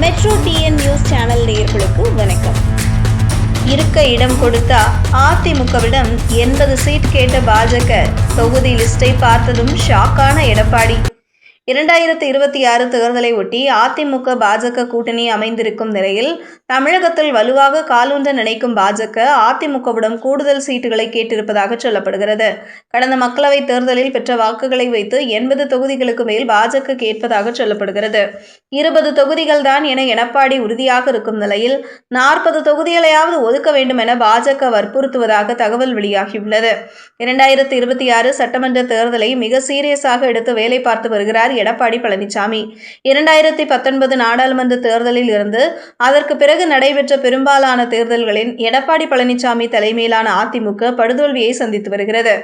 Metro TN news channel நேயர்களுக்கு வணக்கம். இருக்க இடம் கொடுத்தா அதிமுகவிடம் எண்பது சீட் கேட்ட பாஜக தொகுதி லிஸ்டை பார்த்ததும் ஷாக்கான எடப்பாடி. இரண்டாயிரத்தி இருபத்தி ஆறு தேர்தலை ஒட்டி அதிமுக பாஜக கூட்டணி அமைந்திருக்கும் நிலையில் தமிழகத்தில் வலுவாக காலூன்ற நினைக்கும் பாஜக அதிமுகவிடம் கூடுதல் சீட்டுகளை கேட்டிருப்பதாக சொல்லப்படுகிறது. கடந்த மக்களவைத் தேர்தலில் பெற்ற வாக்குகளை வைத்து எண்பது தொகுதிகளுக்கு மேல் பாஜக கேட்பதாக சொல்லப்படுகிறது. இருபது தொகுதிகள் தான் என எடப்பாடி உறுதியாக இருக்கும் நிலையில் நாற்பது தொகுதிகளையாவது ஒதுக்க வேண்டும் என பாஜக வற்புறுத்துவதாக தகவல் வெளியாகியுள்ளது. இரண்டாயிரத்தி இருபத்தி ஆறு சட்டமன்ற தேர்தலை மிக சீரியஸாக எடுத்து வேலை பார்த்து வருகிறார் எடப்பாடி பழனிசாமி. இரண்டாயிரத்தி பத்தொன்பது நாடாளுமன்ற தேர்தலில் இருந்து அதற்கு பிறகு நடைபெற்ற பெரும்பாலான தேர்தல்களில் எடப்பாடி பழனிசாமி தலைமையிலான அதிமுக படுதோல்வியை சந்தித்து வருகிறது.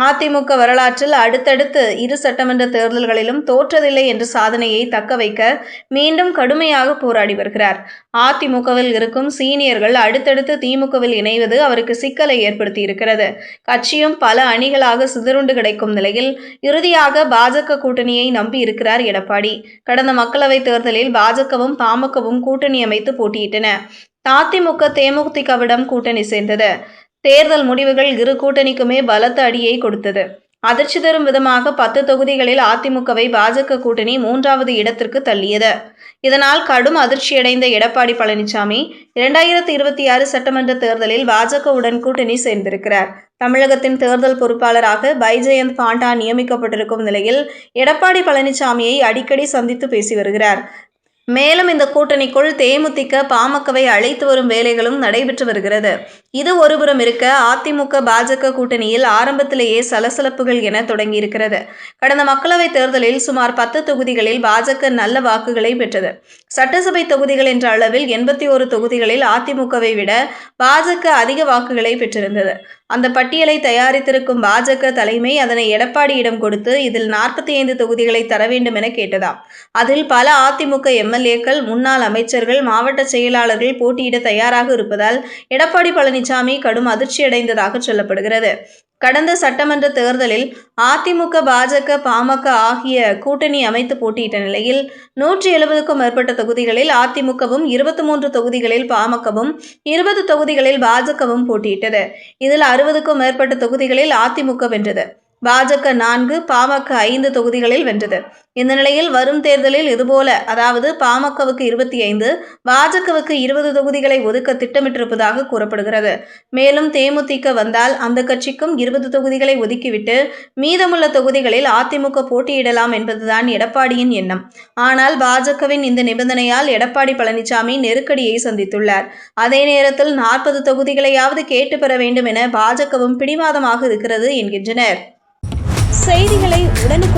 அதிமுக வரலாற்றில் அடுத்தடுத்து இரு சட்டமன்ற தேர்தல்களிலும் தோற்றதில்லை என்ற சாதனையை தக்க வைக்க மீண்டும் கடுமையாக போராடி வருகிறார். அதிமுகவில் இருக்கும் சீனியர்கள் அடுத்தடுத்து திமுகவில் இணைவது அவருக்கு சிக்கலை ஏற்படுத்தி இருக்கிறது கட்சியும் பல அணிகளாக சிதறுண்டு கிடைக்கும் நிலையில் இறுதியாக பாஜக கூட்டணியை நம்பி இருக்கிறார் எடப்பாடி. கடந்த மக்களவைத் தேர்தலில் பாஜகவும் பாமகவும் கூட்டணி அமைத்து போட்டியிட்டன. அதிமுக தேமுதிகவிடம் கூட்டணி சேர்ந்தது. தேர்தல் முடிவுகள் இரு கூட்டணிக்குமே பலத்த அடியை கொடுத்தது. அதிர்ச்சி தரும் விதமாக பத்து தொகுதிகளில் அதிமுகவை பாஜக கூட்டணி மூன்றாவது இடத்திற்கு தள்ளியது. இதனால் கடும் அதிர்ச்சியடைந்த எடப்பாடி பழனிசாமி இரண்டாயிரத்தி இருபத்தி ஆறு சட்டமன்ற தேர்தலில் பாஜகவுடன் கூட்டணி சேர்ந்திருக்கிறார். தமிழகத்தின் தேர்தல் பொறுப்பாளராக பைஜெயந்த் பாண்டா நியமிக்கப்பட்டிருக்கும் நிலையில் எடப்பாடி பழனிசாமியை அடிக்கடி சந்தித்து பேசி வருகிறார். மேலும் இந்த கூட்டணிக்குள் தேமுதிக பாமகவை அழைத்து வரும் வேலைகளும் நடைபெற்று வருகிறது. இது ஒருபுறம் இருக்க அதிமுக பாஜக கூட்டணியில் ஆரம்பத்திலேயே சலசலப்புகள் என தொடங்கியிருக்கிறது. கடந்த மக்களவைத் தேர்தலில் சுமார் பத்து தொகுதிகளில் பாஜக நல்ல வாக்குகளை பெற்றது. சட்டசபை தொகுதிகள் என்ற அளவில் எண்பத்தி ஒரு தொகுதிகளில் அதிமுகவை விட பாஜக அதிக வாக்குகளை பெற்றிருந்தது. அந்த பட்டியலை தயாரித்திருக்கும் பாஜக தலைமை அதனை எடப்பாடியிடம் கொடுத்து இதில் நாற்பத்தி ஐந்து தொகுதிகளை தர வேண்டும் என கேட்டதாம். அதில் பல அதிமுக எம்எல்ஏக்கள் முன்னாள் அமைச்சர்கள் மாவட்ட செயலாளர்கள் போட்டியிட தயாராக இருப்பதால் எடப்பாடி பழனிசாமி கடும் அதிர்ச்சியடைந்ததாக சொல்லப்படுகிறது. கடந்த சட்டமன்ற தேர்தலில் அதிமுக பாஜக பாமக ஆகிய கூட்டணி அமைத்து போட்டியிட்ட நிலையில் நூற்றி எழுபதுக்கும் மேற்பட்ட தொகுதிகளில் அதிமுகவும் இருபத்தி மூன்று தொகுதிகளில் பாமகவும் இருபது தொகுதிகளில் பாஜகவும் போட்டியிட்டது. இதில் அறுபதுக்கும் மேற்பட்ட தொகுதிகளில் அதிமுக வென்றது. பாஜக நான்கு பாமக ஐந்து தொகுதிகளில் வென்றது. இந்த நிலையில் வரும் தேர்தலில் இதுபோல அதாவது பாமகவுக்கு இருபத்தி ஐந்து பாஜகவுக்கு இருபது தொகுதிகளை ஒதுக்க திட்டமிட்டிருப்பதாக கூறப்படுகிறது. மேலும் தேமுதிக வந்தால் அந்த கட்சிக்கும் இருபது தொகுதிகளை ஒதுக்கிவிட்டு மீதமுள்ள தொகுதிகளில் அதிமுக போட்டியிடலாம் என்பதுதான் எடப்பாடியின் எண்ணம். ஆனால் பாஜகவின் இந்த நிபந்தனையால் எடப்பாடி பழனிசாமி நெருக்கடியை சந்தித்துள்ளார். அதே நேரத்தில் நாற்பது தொகுதிகளையாவது கேட்டு பெற வேண்டும் என பாஜகவும் பிடிவாதமாக இருக்கிறது என்கின்றனர். செய்திகளை உடனுக்கு